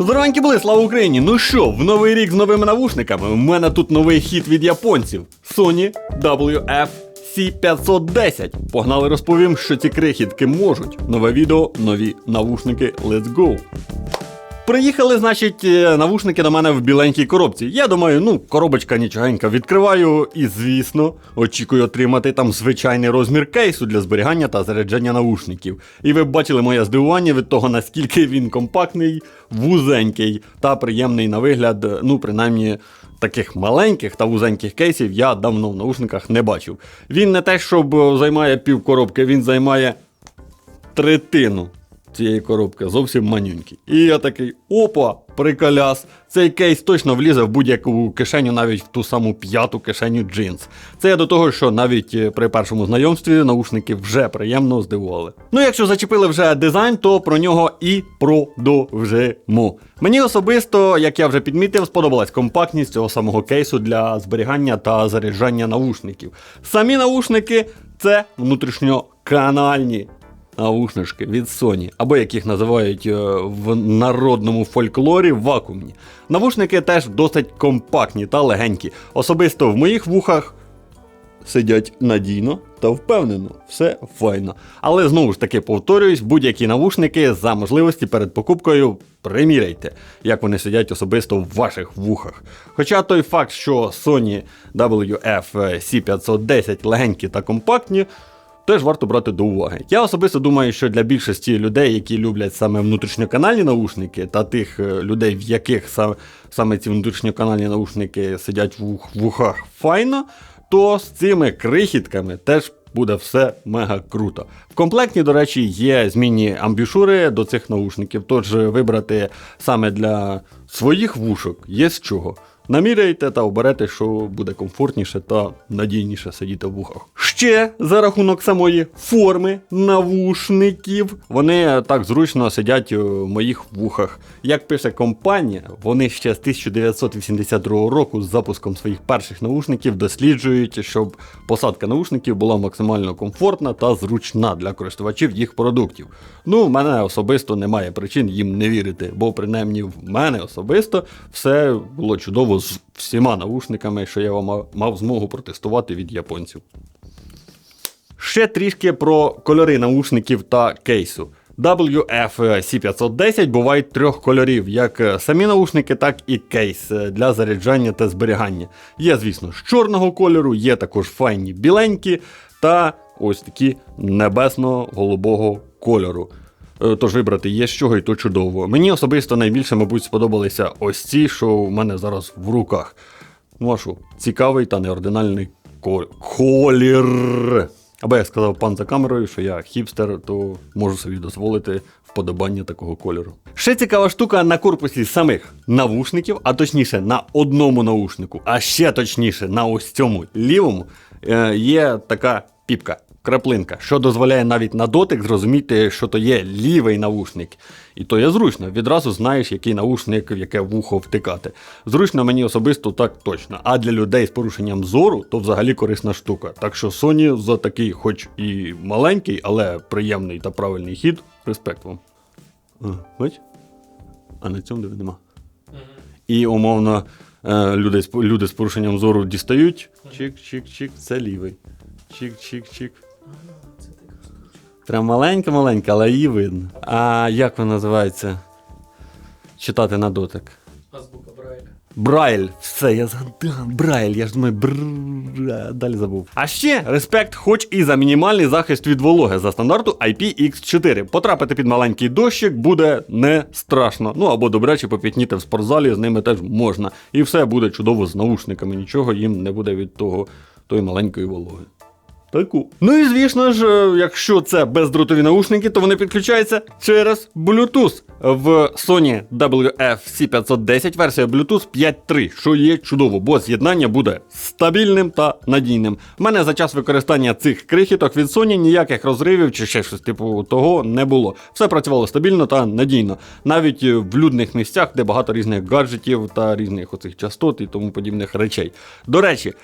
Здоровенькі були, слава Україні! Ну що, в новий рік з новими навушниками. У мене тут новий хіт від японців Sony WF C510. Погнали розповім, що ці крихітки можуть. Нове відео, нові навушники. Let's go! Приїхали, значить, е, навушники до мене в біленькій коробці. Я думаю, ну, коробочка нічогенька відкриваю і, звісно, очікую отримати там звичайний розмір кейсу для зберігання та заряджання навушників. І ви бачили моє здивування від того, наскільки він компактний, вузенький та приємний на вигляд, е, ну, принаймні. Таких маленьких та вузеньких кейсів я давно в наушниках не бачив. Він не те, щоб е, займає пів коробки, він займає третину цієї коробки, зовсім манюнький. І я такий: опа, приколяс. Цей кейс точно влізе в будь-яку кишеню, навіть в ту саму п'яту кишеню джинс. Це я до того, що навіть е, при першому знайомстві наушники вже приємно здивували. Ну, якщо зачепили вже дизайн, то про нього і продовжимо. Мені особисто, як я вже підмітив, сподобалась компактність цього самого кейсу для зберігання та заряджання наушників. Самі наушники це внутрішньоканальні наушнички від Sony, або як їх називають е, в народному фольклорі вакуумні. Навушники теж досить компактні та легенькі. Особисто в моїх вухах сидять надійно та впевнено, все файно. Але знову ж таки повторююсь, будь-які навушники за можливості перед покупкою приміряйте, як вони сидять особисто в ваших вухах. Хоча той факт, що Sony WF C510 легенькі та компактні. Теж варто брати до уваги. Я особисто думаю, що для більшості людей, які люблять саме внутрішньоканальні наушники, та тих е, людей, в яких са- саме ці внутрішньоканальні наушники сидять в ух- в ухах файно, то з цими крихітками теж буде все мега круто. В комплекті, до речі, є змінні амбішури до цих наушників, тож е, вибрати саме для своїх вушок є з чого. Наміряйте та оберете, що буде комфортніше та надійніше сидіти в вухах. Ще за рахунок самої форми навушників, вони так зручно сидять у моїх вухах. Як пише компанія, вони ще з 1982 року з запуском своїх перших наушників досліджують, щоб посадка наушників була максимально комфортна та зручна для користувачів їх продуктів. Ну, в мене особисто немає причин їм не вірити, бо принаймні в мене особисто все було чудово з всіма наушниками, що я мав, мав змогу протестувати від японців. Ще трішки про кольори наушників та кейсу. WF-C510 бувають трьох кольорів, як е, самі наушники, так і кейс е, для заряджання та зберігання. Є, звісно, з чорного кольору, є також файні біленькі та ось такі небесно-голубого кольору. Е, Тож вибрати є з чого, і то чудово. Мені особисто найбільше, мабуть, сподобалися ось ці, що у мене зараз в руках. Ну цікавий та неординальний ко- колір. Або я сказав пан за камерою, що я хіпстер, то можу собі дозволити вподобання такого кольору. Ще цікава штука на корпусі самих навушників, а точніше на одному наушнику, а ще точніше на ось цьому лівому, е, є така піпка. Краплинка, що дозволяє навіть на дотик зрозуміти, що то є лівий навушник. І то є зручно. Відразу знаєш, який навушник в яке вухо втикати. Зручно мені особисто так точно. А для людей з порушенням зору то взагалі корисна штука. Так що Sony за такий, хоч і маленький, але приємний та правильний хід. Респект вам. Бач? А на цьому диви нема. І умовно е, люди, люди з порушенням зору дістають. Чик-чик-чик, це лівий. Чик-чик-чик. Прям маленька-маленька, але її видно. А як вона називається? Читати на дотик. Азбука Брайля. Брайль, все, я згадав. Брайль, я ж думаю, бр... далі забув. А ще респект, хоч і за мінімальний захист від вологи за стандарту IPX4. Потрапити під маленький дощик буде не страшно. Ну або добряче попітніти в спортзалі, з ними теж можна. І все буде чудово з наушниками, нічого їм не буде від того тої маленької вологи. Таку. Ну і звісно ж, е, якщо це бездротові наушники, то вони підключаються через Bluetooth. В Sony WF-C510 версія Bluetooth 5.3, що є чудово, бо з'єднання буде стабільним та надійним. У мене за час використання цих крихіток від Sony ніяких розривів чи ще щось типу того не було. Все працювало стабільно та надійно. Навіть е, в людних місцях, де багато різних гаджетів та різних оцих частот і тому подібних речей. До речі,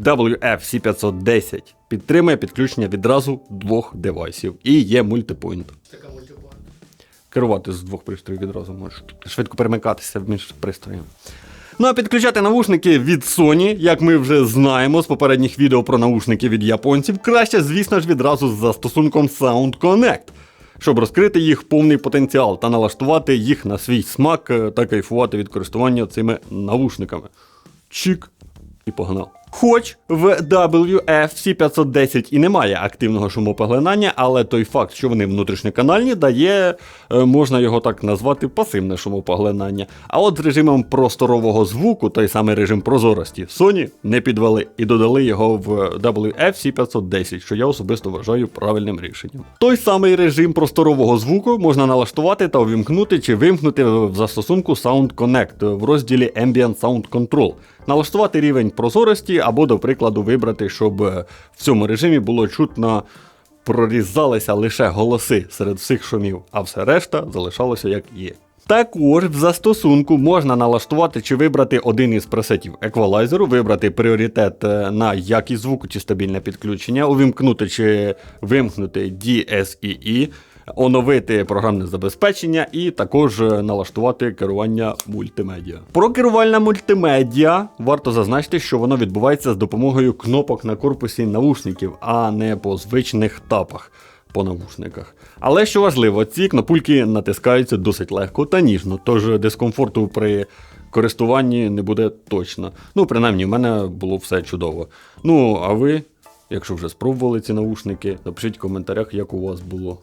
WF-C510 підтримує підключення відразу двох девайсів і є мультипойнт. Така мультиплан. керувати з двох пристроїв відразу можеш швидко перемикатися між пристроями. Ну а підключати навушники від Sony, як ми вже знаємо з попередніх відео про навушники від японців, краще, звісно ж, відразу з застосунком Sound Connect, щоб розкрити їх повний потенціал та налаштувати їх на свій смак е, та кайфувати від користування цими навушниками. Чик і погнав. Хоч в WFC510 і немає активного шумопоглинання, але той факт, що вони внутрішньоканальні, дає, е, можна його так назвати, пасивне шумопоглинання. А от з режимом просторового звуку, той самий режим прозорості, Sony не підвели і додали його в WFC510, що я особисто вважаю правильним рішенням. Той самий режим просторового звуку можна налаштувати та увімкнути чи вимкнути в застосунку Sound Connect в розділі Ambient Sound Control. Налаштувати рівень прозорості або, до прикладу, вибрати, щоб е, в цьому режимі було чутно прорізалися лише голоси серед всіх шумів, а все решта залишалося як є. Також в застосунку можна налаштувати чи вибрати один із пресетів еквалайзеру, вибрати пріоритет е, на якість звуку чи стабільне підключення, увімкнути чи вимкнути DSEE, оновити програмне забезпечення і також е, налаштувати керування мультимедіа. Про керувальне мультимедіа варто зазначити, що воно відбувається з допомогою кнопок на корпусі навушників, а не по звичних тапах по навушниках. Але що важливо, ці кнопульки натискаються досить легко та ніжно, тож дискомфорту при користуванні не буде точно. Ну, принаймні, в мене було все чудово. Ну, а ви, якщо вже спробували ці навушники, напишіть в коментарях, як у вас було.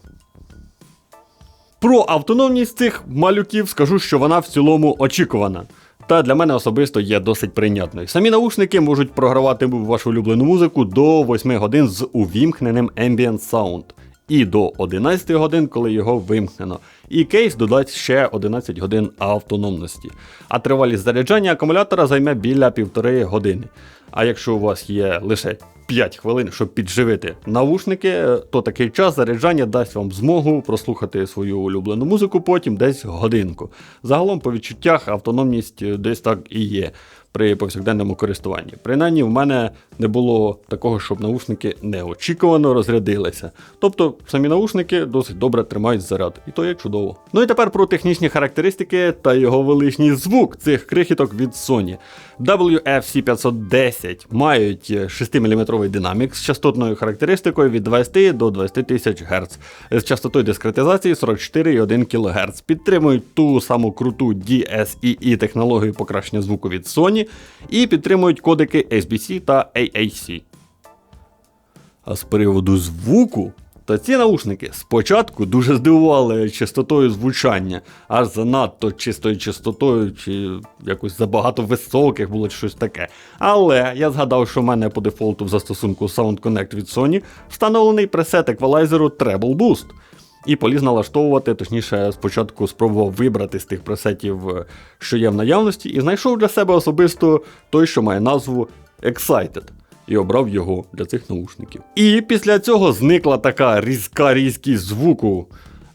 Про автономність цих малюків скажу, що вона в цілому очікувана. Та для мене особисто є досить прийнятною. Самі наушники можуть програвати вашу улюблену музику до 8 годин з увімкненим Ambient Sound. І до 11 годин, коли його вимкнено. І кейс додасть ще 11 годин автономності. А тривалість заряджання акумулятора займе біля півтори години. А якщо у вас є лише 5 хвилин, щоб підживити навушники, то такий час заряджання дасть вам змогу прослухати свою улюблену музику потім десь годинку. Загалом, по відчуттях, автономність десь так і є при повсякденному користуванні. Принаймні, в мене не було такого, щоб наушники неочікувано розрядилися. Тобто самі наушники досить добре тримають заряд, і то є чудово. Ну і тепер про технічні характеристики та його величний звук цих крихіток від Sony. WFC510 мають 6-мм динамік з частотною характеристикою від 20 до 20 тисяч Гц, з частотою дискретизації 44,1 кГц. Підтримують ту саму круту DSEE технологію покращення звуку від Sony і підтримують кодики SBC та AAC. А з приводу звуку, то ці наушники спочатку дуже здивували чистотою звучання, аж занадто чистою чистотою, чи якось забагато високих було щось таке. Але я згадав, що в мене по дефолту в застосунку Sound Connect від Sony встановлений пресет еквалайзеру Treble Boost. І поліз налаштовувати, точніше, спочатку спробував вибрати з тих пресетів, що є в наявності, і знайшов для себе особисто той, що має назву Excited і обрав його для цих наушників. І після цього зникла така різка різкість звуку,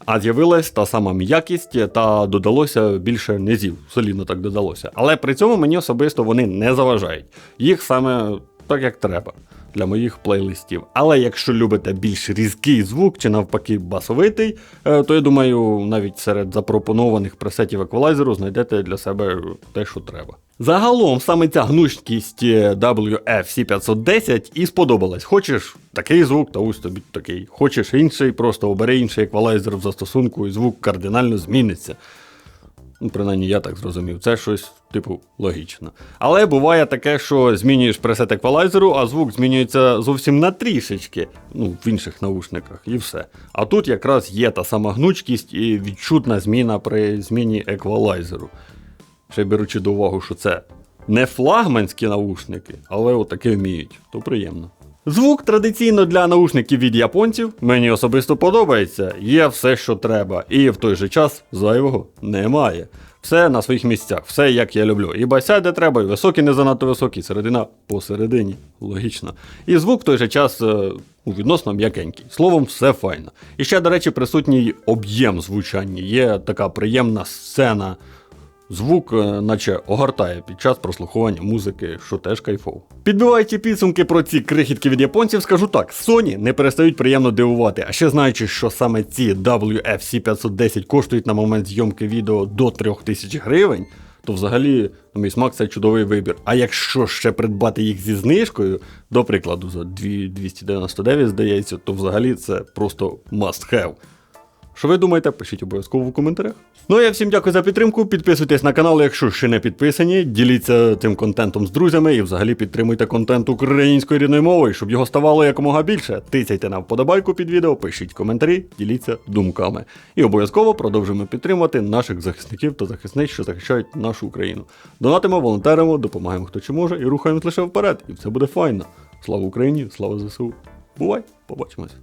а з'явилась та сама м'якість та додалося більше низів, солідно так додалося. Але при цьому мені особисто вони не заважають. Їх саме так, як треба. Для моїх плейлистів. Але якщо любите більш різкий звук чи навпаки басовитий, е, то я думаю, навіть серед запропонованих пресетів еквалайзеру знайдете для себе те, що треба. Загалом саме ця гнучкість WFC510 і сподобалась. Хочеш такий звук, та ось тобі такий. Хочеш інший, просто обери інший еквалайзер в застосунку, і звук кардинально зміниться. Ну, принаймні, я так зрозумів, це щось, типу, логічно. Але буває таке, що змінюєш пресет еквалайзеру, а звук змінюється зовсім на трішечки, ну, в інших наушниках, і все. А тут якраз є та сама гнучкість і відчутна зміна при зміні еквалайзеру. Ще беручи до уваги, що це не флагманські наушники, але отаке вміють, то приємно. Звук традиційно для наушників від японців мені особисто подобається. Є все, що треба, і в той же час зайвого немає. Все на своїх місцях, все як я люблю. І бася, де треба, і високі, не занадто високі, середина посередині. Логічно. І звук в той же час е, відносно м'якенький. Словом, все файно. І ще, до речі, присутній об'єм звучання. Є така приємна сцена Звук, е, наче огортає під час прослуховування музики, що теж кайфово. Підбиваючи підсумки про ці крихітки від японців, скажу так: Sony не перестають приємно дивувати. А ще знаючи, що саме ці WFC510 коштують на момент зйомки відео до 3000 гривень, то взагалі, на мій смак, це чудовий вибір. А якщо ще придбати їх зі знижкою, до прикладу, за 299, здається, то взагалі це просто must have. Що ви думаєте, пишіть обов'язково в коментарях. Ну а я всім дякую за підтримку. Підписуйтесь на канал, якщо ще не підписані. Діліться цим контентом з друзями і взагалі підтримуйте контент українською рідною мовою, щоб його ставало якомога більше. Тицяйте на вподобайку під відео, пишіть коментарі, діліться думками. І обов'язково продовжуємо підтримувати наших захисників та захисниць, що захищають нашу Україну. Донатимо, волонтеримо, допомагаємо хто чи може і рухаємось лише вперед. І все буде файно. Слава Україні, слава ЗСУ. Бувай, побачимось.